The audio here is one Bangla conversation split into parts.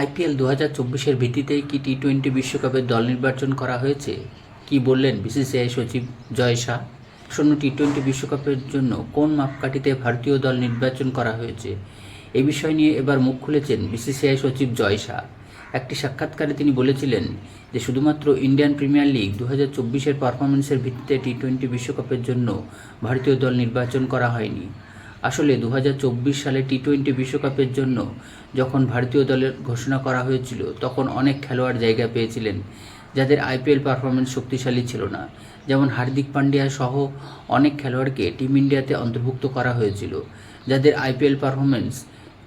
আইপিএল দু হাজার চব্বিশের ভিত্তিতেই কি টি টোয়েন্টি বিশ্বকাপের দল নির্বাচন করা হয়েছে? কি বললেন বিসিসিআই সচিব জয় শাহ? আসন্ন টি টোয়েন্টি বিশ্বকাপের জন্য কোন মাপকাঠিতে ভারতীয় দল নির্বাচন করা হয়েছে? এ বিষয় নিয়ে এবার মুখ খুলেছেন বিসিসিআই সচিব জয় শাহ। একটি সাক্ষাৎকারে তিনি বলেছিলেন যে শুধুমাত্র ইন্ডিয়ান প্রিমিয়ার লিগ দু হাজার চব্বিশের পারফরমেন্সের ভিত্তিতে টি টোয়েন্টি বিশ্বকাপের জন্য ভারতীয় দল নির্বাচন করা হয়নি। আসলে দু হাজার চব্বিশ সালে টি টোয়েন্টি বিশ্বকাপের জন্য যখন ভারতীয় দলের ঘোষণা করা হয়েছিল, তখন অনেক খেলোয়াড় জায়গা পেয়েছিলেন যাদের আইপিএল পারফরমেন্স শক্তিশালী ছিল না। যেমন হার্দিক পান্ডিয়া সহ অনেক খেলোয়াড়কে টিম ইন্ডিয়াতে অন্তর্ভুক্ত করা হয়েছিল, যাদের আইপিএল পারফরমেন্স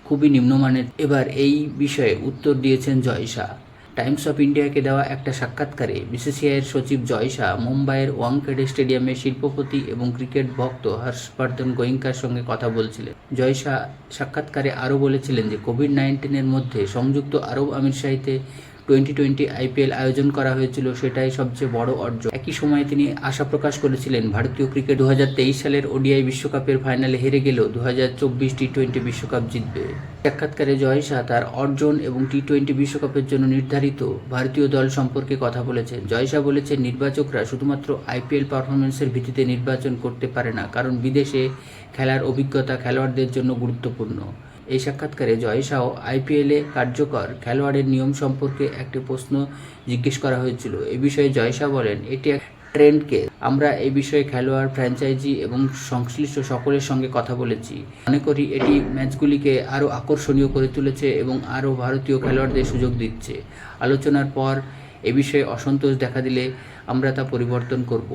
খুবই নিম্নমানের। এবার এই বিষয়ে উত্তর দিয়েছেন জয় শাহ। টাইমস অফ ইন্ডিয়াকে দেওয়া একটা সাক্ষাৎকারে বিসিসিআইয়ের সচিব জয় শাহ, মুম্বাইয়ের ওয়াংখেড়ে স্টেডিয়ামে শিল্পপতি এবং ক্রিকেট ভক্ত হর্ষবর্ধন গোয়েঙ্কার সঙ্গে কথা বলছিলেন। জয় শাহ সাক্ষাৎকারে আরও বলেছিলেন যে, কোভিড নাইন্টিনের মধ্যে সংযুক্ত আরব আমিরশাহিতে টোয়েন্টি টোয়েন্টি আইপিএল আয়োজন করা হয়েছিল, সেটাই সবচেয়ে বড় অর্জন। একই সময়ে তিনি আশা প্রকাশ করেছিলেন, ভারতীয় ক্রিকেট দুহাজার তেইশ সালের ওডিআই বিশ্বকাপের ফাইনালে হেরে গেলেও দু টি টোয়েন্টি বিশ্বকাপ জিতবে। সাক্ষাৎকারে জয় শাহ তার অর্জন এবং টি টোয়েন্টি বিশ্বকাপের জন্য নির্ধারিত ভারতীয় দল সম্পর্কে কথা বলেছেন। জয় শাহ বলেছেন, নির্বাচকরা শুধুমাত্র আইপিএল পারফরমেন্সের ভিত্তিতে নির্বাচন করতে পারে না, কারণ বিদেশে খেলার অভিজ্ঞতা খেলোয়াড়দের জন্য গুরুত্বপূর্ণ। এই সাক্ষাৎকারে জয় শাহ আইপিএলে কার্যকর খেলোয়াড়ের নিয়ম সম্পর্কে একটি প্রশ্ন জিজ্ঞেস করা হয়েছিল। এ বিষয়ে জয় শাহ বলেন, এটি ট্রেন্ডকে আমরা এই বিষয়ে খেলোয়াড়, ফ্র্যাঞ্চাইজি এবং সংশ্লিষ্ট সকলের সঙ্গে কথা বলেছি। মনে করি এটি ম্যাচগুলিকে আরও আকর্ষণীয় করে তুলেছে এবং আরও ভারতীয় খেলোয়াড়দের সুযোগ দিচ্ছে। আলোচনার পর এ বিষয়ে অসন্তোষ দেখা দিলে আমরা তা পরিবর্তন করব।